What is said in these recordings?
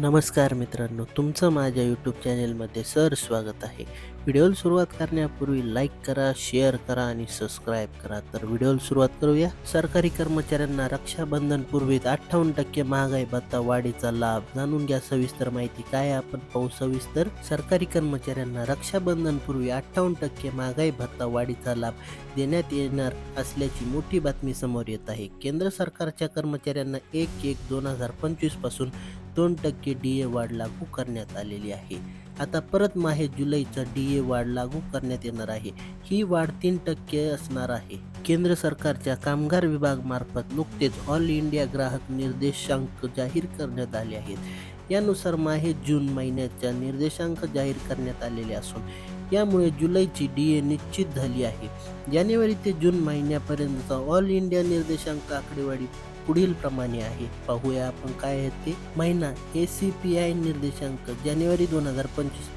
नमस्कार मित्रांनो तुमचं माझ्या यूट्यूब चॅनेलमध्ये सर स्वागत आहे. व्हिडिओला सुरुवात करण्यापूर्वी लाईक करा शेअर करा आणि सबस्क्राईब करा. तर व्हिडिओला सुरुवात करूया. सरकारी कर्मचाऱ्यांना रक्षाबंधनपूर्वी अठ्ठावन्न टक्के महागाई भत्ता वाढीचा लाभ जाणून घ्या. सविस्तर माहिती काय आपण पाहू सविस्तर. सरकारी कर्मचाऱ्यांना रक्षाबंधनपूर्वी अठ्ठावन्न टक्के महागाई भत्ता वाढीचा लाभ देण्यात येणार असल्याची मोठी बातमी समोर येत आहे. केंद्र सरकारच्या कर्मचाऱ्यांना एक एक दोन हजार पंचवीसपासून दोन टक्के डी ए वाढ लागू करण्यात आलेली आहे. आता परत माहे जुलैचा डी ए वाढ लागू करण्यात येणार आहे. ही वाढ तीन टक्के असणार आहे. केंद्र सरकारच्या कामगार विभागामार्फत नुकतेच ऑल इंडिया ग्राहक निर्देशांक जाहीर करण्यात आले आहेत. यानुसार माहे जून महिन्याच्या निर्देशांक जाहीर करण्यात आलेले असून यामुळे जुलैची डी ए निश्चित झाली आहे. जानेवारी ते जून महिन्यापर्यंतचा ऑल इंडिया निर्देशांक आकडेवारी पुढील प्रमाणे आहे. पाहूया आपण काय आहे ते. महिना ए सी पी आय निर्देशांक जानेवारी दोन हजार पंचवीस.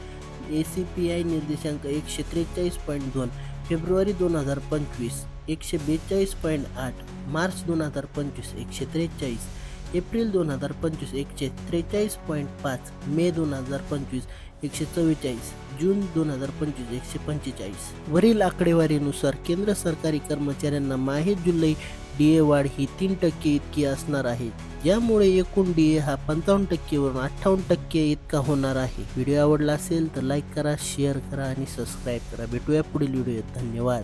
ए सी पी आय निर्देशांक एकशे त्रेचाळीस पॉईंट दोन. फेब्रुवारी दोन हजार पंचवीस एकशे बेचाळीस पॉईंट आठ. मार्च दोन हजार पंचवीस एकशे त्रेचाळीस. एप्रिल दोन हजार पंचवीस एकशे त्रेचाळीस पॉईंट पाच. मे दोन हजार पंचवीस एकशे चव्वेचाळीस. जून दोन हजार पंचवीस एकशे पंचेचाळीस. वरील आकडेवारीनुसार केंद्र सरकारी कर्मचाऱ्यांना माहे जुलै डी ए वाढ ही तीन टक्के इतकी असणार आहे. यामुळे एकूण डी ए हा पंचावन्न टक्केवरून अठ्ठावन्न टक्के इतका होणार आहे. व्हिडिओ आवडला असेल तर लाईक करा शेअर करा आणि सबस्क्राईब करा. भेटूया पुढील व्हिडिओत. धन्यवाद.